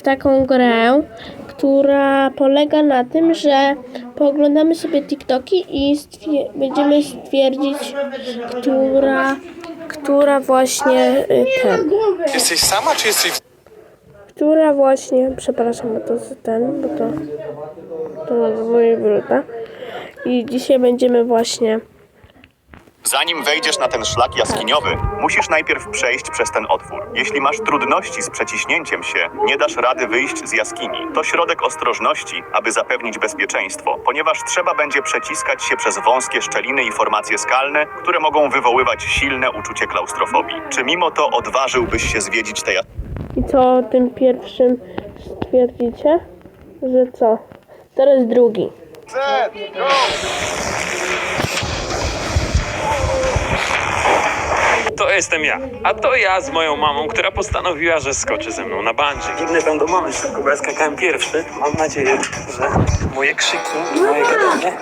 w taką grę, która polega na tym, że pooglądamy sobie TikToki i stwier- będziemy stwierdzić, która, która właśnie y, ten, Jesteś sama, czy jesteś która właśnie, przepraszam, bo to jest ten, bo to, to moje bruda. I dzisiaj będziemy właśnie Zanim wejdziesz na ten szlak jaskiniowy, musisz najpierw przejść przez ten otwór. Jeśli masz trudności z przeciśnięciem się, nie dasz rady wyjść z jaskini. To środek ostrożności, aby zapewnić bezpieczeństwo, ponieważ trzeba będzie przeciskać się przez wąskie szczeliny i formacje skalne, które mogą wywoływać silne uczucie klaustrofobii. Czy mimo to odważyłbyś się zwiedzić tę I co o tym pierwszym stwierdzicie? Że co? Teraz drugi. To jestem ja. A to ja z moją mamą, która postanowiła, że skoczy ze mną na bungee. Biegnę tam do mamy szybko, bo ja skakałem pierwszy. Mam nadzieję, że moje krzyki i moje gadanie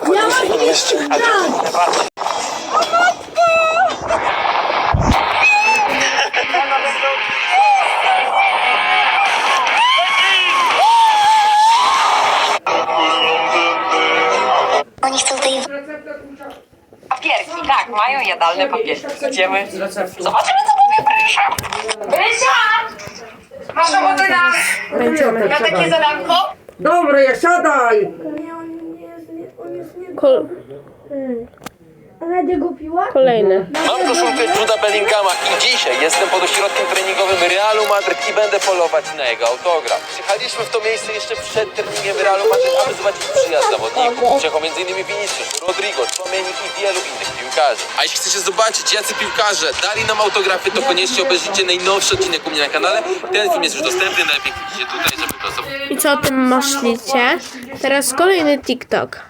podniesie im jeszcze adrenalinę bardziej. Oni Papierki, tak, mają jadalne papierki. Idziemy. Zobaczymy, co powie Krysia. Krysia! Masz ochotę na, Będziemy. na takie zadanko? Dobra, siadaj! Kol- kolejny. Mam koszulkę Juda Bellingama i dzisiaj jestem pod ośrodkiem treningowym Realu Madryt i będę polować na jego autograf. Przyjechaliśmy w to miejsce jeszcze przed treningiem Realu Madryt, aby zobaczyć przyjazd zawodników. Czego m.in. Vinicius, Rodrigo, Tchouameni i wielu innych piłkarzy. A jeśli chcecie zobaczyć, jacy piłkarze dali nam autografy, to koniecznie obejrzyjcie najnowszy odcinek u mnie na kanale. Ten film jest już dostępny, najlepiej kliknijcie tutaj, żeby to zobaczyć. I co o tym myślicie? Teraz kolejny TikTok.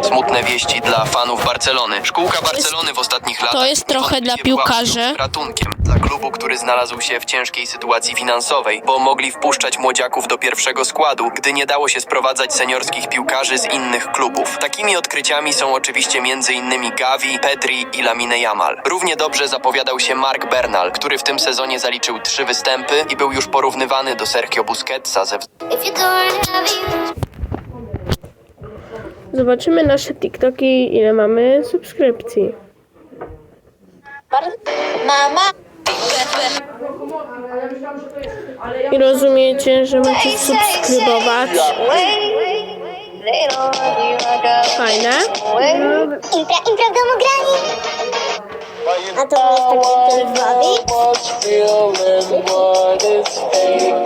Smutne wieści dla fanów Barcelony. Szkółka Barcelony w ostatnich latach jest trochę dla niewątpliwie była piłkarzy. ratunkiem dla klubu, który znalazł się w ciężkiej sytuacji finansowej, bo mogli wpuszczać młodziaków do pierwszego składu, gdy nie dało się sprowadzać seniorskich piłkarzy z innych klubów. Takimi odkryciami są oczywiście m.in. Gavi, Pedri i Lamine Yamal. Równie dobrze zapowiadał się Mark Bernal, który w tym sezonie zaliczył trzy występy i był już porównywany do Sergio Busquetsa ze If you don't have it, Zobaczymy nasze TikToki, ile mamy subskrypcji. mama. I rozumiecie, że macie subskrybować. Fajne. W domu grani. A to jest taki ten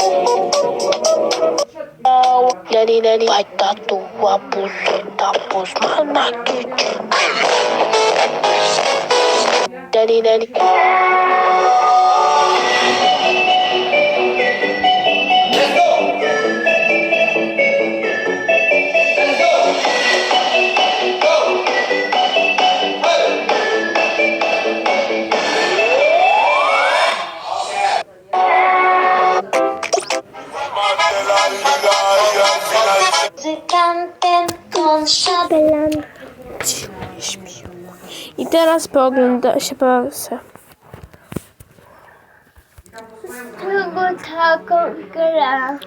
Wow, leri leri. Baita tua buzeta buz mana küçük. Leri leri. I teraz poogląda się pasę. Kogo taką gra?